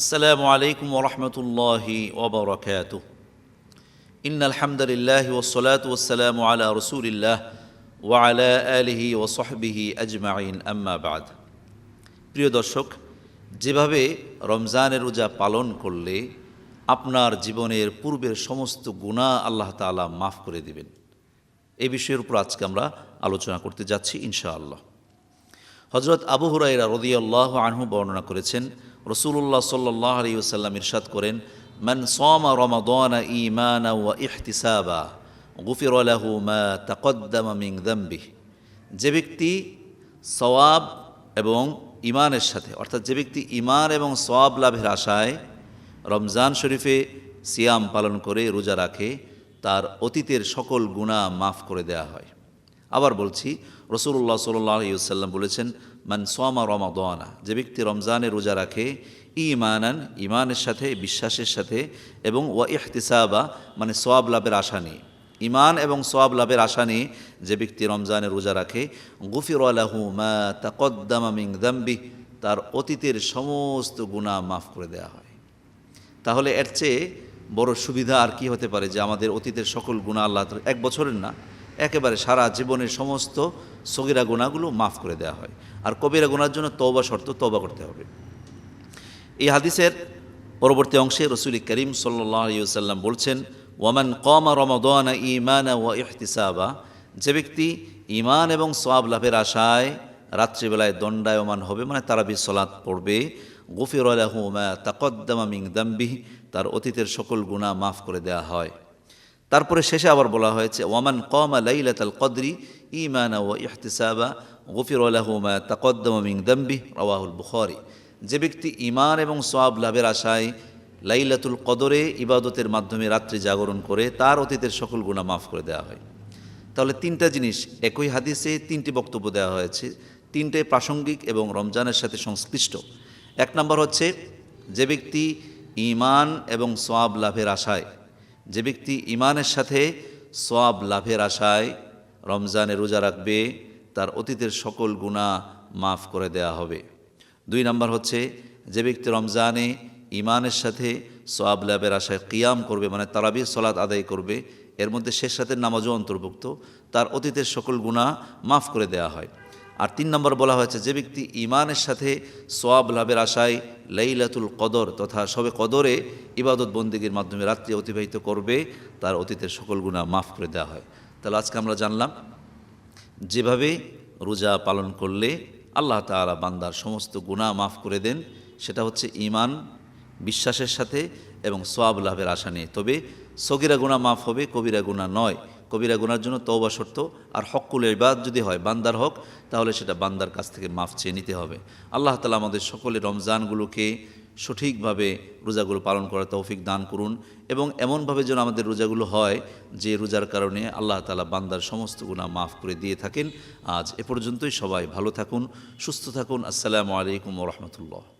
আসসালামু আলাইকুম ওরহমতুল্লাহি ওবরকাত ইন আলহামদুলিল্লাহ ওসলাত ওসালাম আলা রসুলিল্লাহ ওয়ালা আলহি ও সহবিহি আজমাইন। আম্মাবাদ প্রিয় দর্শক, যেভাবে রমজানের রোজা পালন করলে আপনার জীবনের পূর্বের সমস্ত গুণা আল্লাহ তালা মাফ করে দিবেন। এই বিষয়ের উপর আজকে আমরা আলোচনা করতে যাচ্ছি ইনশাআল্লাহ। হজরত আবু হুরাইরা রদিয়াল্লাহ আনহু বর্ণনা করেছেন রসুল্লাহ সাল্লাহ আলী ওসাল্লাম ইরশাদ করেন, মান সোমা রমাদানা ইমানা ওয়া ইহতিসাবা, গুফির আলাহু মা মিং দম্বিহ। যে ব্যক্তি সওয়াব এবং ইমানের সাথে, অর্থাৎ যে ব্যক্তি ইমান এবং সওয়াব লাভের আশায় রমজান শরীফে সিয়াম পালন করে রোজা রাখে, তার অতীতের সকল গুণা মাফ করে দেয়া হয়। আবার বলছি রসুল্লাহ সাল্লাম বলেছেন, মান সোয়ামা রমাদানা যে ব্যক্তি রমজানে রোজা রাখে ইমানান ইমানের সাথে, বিশ্বাসের সাথে, এবং ওয়া ইহতিসাবা মানে সোয়াব লাভের আশা নিয়ে। ইমান এবং সোয়াব লাভের আশা নিয়ে যে ব্যক্তি রমজানে রোজা রাখে, গুফির আলাহু মা তাকদ্দামা দাম্বি তার অতীতের সমস্ত গুণা মাফ করে দেয়া হয়। তাহলে এর চেয়ে বড় সুবিধা আর কি হতে পারে যে আমাদের অতীতের সকল গুণা আল্লাহ এক বছরের না একেবারে সারা জীবনের সমস্ত সগিরা গুণাগুলো মাফ করে দেওয়া হয়। আর কবিরা গুণার জন্য তওবা শর্ত তওবা করতে হবে। এই হাদিসের পরবর্তী অংশে রসুল করিম সাল্লাম বলছেন, ওয়ামান কমা রমাদানা ইমানা ওয়া ইহতিসাবা যে ব্যক্তি ইমান এবং সোয়াব লাভের আশায় রাত্রিবেলায় দণ্ডায়মান হবে মানে তারাবি সলাৎ পড়বে, গফির আলাহু মা তাকদ্দামা মিং দাম্বিহ, তার অতীতের সকল গুণা মাফ করে দেয়া হয়। তারপরে শেষে আবার বলা হয়েছে, ওয়ামান কমা লাইলাতাল কদরি ইমানা ও ইহতিসাবা, গফির আলাহু মা তাকদ্দামা মিং দাম্বিহ রওয়াহুল বুখারি। যে ব্যক্তি ইমান এবং সোয়াব লাভের আশায় লাইলাতুল কদরে ইবাদতের মাধ্যমে রাত্রি জাগরণ করে, তার অতীতের সকল গুণা মাফ করে দেওয়া হয়। তাহলে তিনটা জিনিস একই হাদিসে তিনটি বক্তব্য দেওয়া হয়েছে, তিনটে প্রাসঙ্গিক এবং রমজানের সাথে সংশ্লিষ্ট। এক নম্বর হচ্ছে, যে ব্যক্তি ইমান এবং সোয়াব লাভের আশায় যে ব্যক্তি ইমানের সাথে সোয়াব লাভের আশায় রমজানে রোজা রাখবে, তার অতীতের সকল গুণা মাফ করে দেয়া হবে। দুই নম্বর হচ্ছে, যে ব্যক্তি রমজানে ইমানের সাথে সোয়াব লাভের আশায় কিয়াম করবে মানে তারাবির সলাৎ আদায় করবে, এর মধ্যে শেষ রাতের নামাজও অন্তর্ভুক্ত, তার অতীতের সকল গুণা মাফ করে দেয়া হয়। আর তিন নম্বর বলা হয়েছে, যে ব্যক্তি ইমানের সাথে সোয়াব লাভের আশায় লাইলাতুল কদর তথা সবে কদরে ইবাদত বন্দীগীর মাধ্যমে রাত্রি অতিবাহিত করবে, তার অতীতের সকল গুণা মাফ করে দেওয়া হয়। তাহলে আজকে আমরা জানলাম, যেভাবে রোজা পালন করলে আল্লাহ তাআলা বান্দার সমস্ত গুনাহ মাফ করে দেন, সেটা হচ্ছে ইমান বিশ্বাসের সাথে এবং সোয়াব লাভের আশা নিয়ে। তবে সগিরা গুণা মাফ হবে, কবিরা গুণা নয়। কবিরা গুনার জন্য তওবা শর্ত। আর হকুল ইবাদ যদি হয়, বান্দার হক, তাহলে সেটা বান্দার কাছ থেকে মাফ চেয়ে নিতে হবে। আল্লাহ তালা আমাদের সকলে রমজানগুলোকে সঠিকভাবে রোজাগুলো পালন করার তৌফিক দান করুন এবং এমনভাবে যেন আমাদের রোজাগুলো হয় যে রোজার কারণে আল্লাহ তালা বান্দার সমস্ত গুণা মাফ করে দিয়ে থাকেন। আজ এ পর্যন্তই সবাই ভালো থাকুন, সুস্থ থাকুন। আসসালামু আলাইকুম রহমতুল্লাহ।